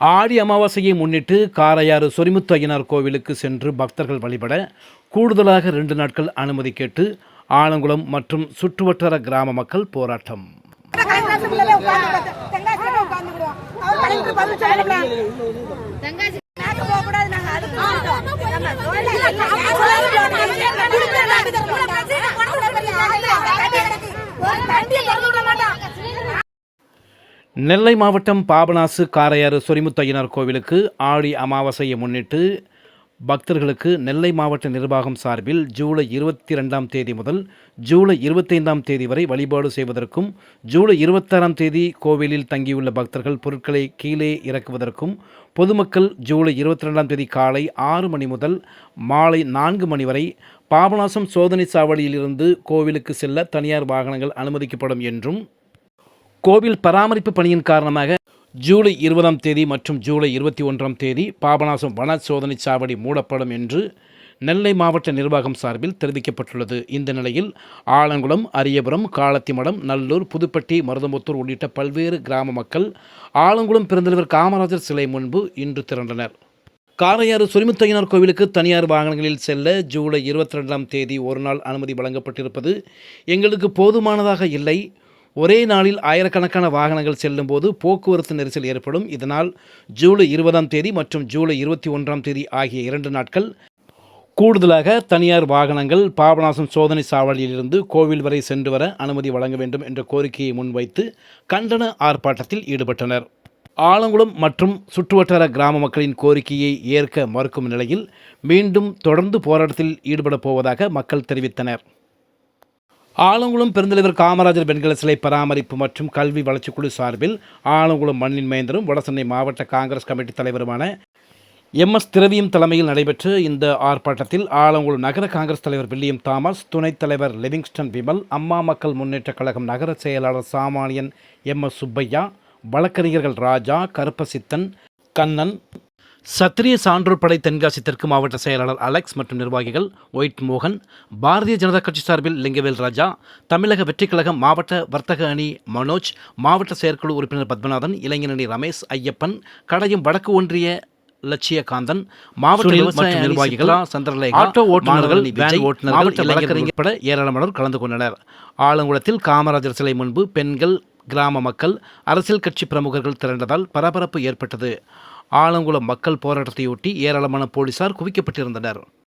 ஆடி அமாவாசையை முன்னிட்டு காரையாறு சொரிமுத்து ஐயனார் கோவிலுக்கு சென்று பக்தர்கள் வழிபட கூடுதலாக ரெண்டு நாட்கள் அனுமதி கேட்டு ஆலங்குளம் மற்றும் சுற்றுவட்டார கிராம மக்கள் போராட்டம் கைலாசத்துலயே உட்கார்ந்து தெங்காசியில உட்கார்ந்துக்கிடுவோம். நெல்லை மாவட்டம் பாபநாசு காரையாறு சொரிமுத்தையனார் கோவிலுக்கு ஆடி அமாவாசையை முன்னிட்டு பக்தர்களுக்கு நெல்லை மாவட்ட நிர்வாகம் சார்பில் ஜூலை இருபத்தி ரெண்டாம் தேதி முதல் ஜூலை இருபத்தைந்தாம் தேதி வரை வழிபாடு செய்வதற்கும் ஜூலை இருபத்தாறாம் தேதி கோவிலில் தங்கியுள்ள பக்தர்கள் பொருட்களை கீழே இறக்குவதற்கும் பொதுமக்கள் ஜூலை இருபத்தி ரெண்டாம் தேதி காலை ஆறு மணி முதல் மாலை நான்கு மணி வரை பாபநாசம் சோதனை சாவடியிலிருந்து கோவிலுக்கு செல்ல தனியார் வாகனங்கள் அனுமதிக்கப்படும் என்றும் கோவில் பராமரிப்பு பணியின் காரணமாக ஜூலை இருபதாம் தேதி மற்றும் ஜூலை இருபத்தி ஒன்றாம் தேதி பாபநாசம் வன சோதனை சாவடி மூடப்படும் என்று நெல்லை மாவட்ட நிர்வாகம் சார்பில் தெரிவிக்கப்பட்டுள்ளது. இந்த நிலையில் ஆலங்குளம் அரியபுரம் காலத்திமடம் நல்லூர் புதுப்பட்டி மருதமுத்தூர் உள்ளிட்ட பல்வேறு கிராம மக்கள் ஆலங்குளம் பிறந்தலைவர் காமராஜர் சிலை முன்பு இன்று திரண்டனர். காரையாறு சொரிமுத்தையனார் கோவிலுக்கு தனியார் வாகனங்களில் செல்ல ஜூலை இருபத்தி ரெண்டாம் தேதி ஒரு நாள் அனுமதி வழங்கப்பட்டிருப்பது எங்களுக்கு போதுமானதாக இல்லை. ஒரே நாளில் ஆயிரக்கணக்கான வாகனங்கள் செல்லும்போது போக்குவரத்து நெரிசல் ஏற்படும். இதனால் ஜூலை இருபதாம் தேதி மற்றும் ஜூலை இருபத்தி ஒன்றாம் தேதி ஆகிய இரண்டு நாட்கள் கூடுதலாக தனியார் வாகனங்கள் பாபநாசம் சோதனை சாவடியிலிருந்து கோவில் வரை சென்று வர அனுமதி வழங்க வேண்டும் என்ற கோரிக்கையை முன்வைத்து கண்டன ஆர்ப்பாட்டத்தில் ஈடுபட்டனர். ஆலங்குளம் மற்றும் சுற்றுவட்டார கிராம மக்களின் கோரிக்கையை ஏற்க மறுக்கும் நிலையில் மீண்டும் தொடர்ந்து போராட்டத்தில் ஈடுபடப் போவதாக மக்கள் தெரிவித்தனர். ஆலங்குளம் பெருந்தலைவர் காமராஜர் பெண்கள் சிலை பராமரிப்பு மற்றும் கல்வி வளர்ச்சிக்குழு சார்பில் ஆலங்குளம் மண்ணின் மேந்தரும் வடசென்னை மாவட்ட காங்கிரஸ் கமிட்டி தலைவருமான எம் எஸ் திரவியம் தலைமையில் நடைபெற்ற இந்த ஆர்ப்பாட்டத்தில் ஆலங்குளம் நகர காங்கிரஸ் தலைவர் வில்லியம் தாமஸ் துணைத் தலைவர் லிவிங்ஸ்டன் விமல் அம்மா மக்கள் முன்னேற்றக் கழகம் நகர செயலாளர் சாமானியன் எம் எஸ் சுப்பையா வழக்கறிஞர்கள் ராஜா கருப்பசித்தன் கண்ணன் சத்திரிய சான்றோர் படை தென்காசி தெற்கு மாவட்ட செயலாளர் அலெக்ஸ் மற்றும் நிர்வாகிகள் ஒயிட் மோகன் பாரதிய ஜனதா கட்சி சார்பில் லிங்கவேல் ராஜா தமிழக வெற்றிக் கழகம் மாவட்ட வர்த்தக அணி மனோஜ் மாவட்ட செயற்குழு உறுப்பினர் பத்மநாதன் இளைஞரணி ரமேஷ் ஐயப்பன் கடையம் வடக்கு ஒன்றிய லட்சியகாந்தன் மாவட்ட நிர்வாகிகள் சந்திரலேகா ஆட்டோ ஓட்டுநர்கள் வேன் ஓட்டுநர்கள் இளைஞர்கள் உட்பட ஏராளமானோர் கலந்து கொண்டனர். ஆலங்குளத்தில் காமராஜர் சிலை முன்பு பெண்கள் கிராம மக்கள் அரசியல் கட்சி பிரமுகர்கள் திரண்டதால் பரபரப்பு ஏற்பட்டது. ஆலங்குளம் மக்கள் போராட்டத்தையொட்டி ஏராளமான போலீசார் குவிக்கப்பட்டிருந்தனர்.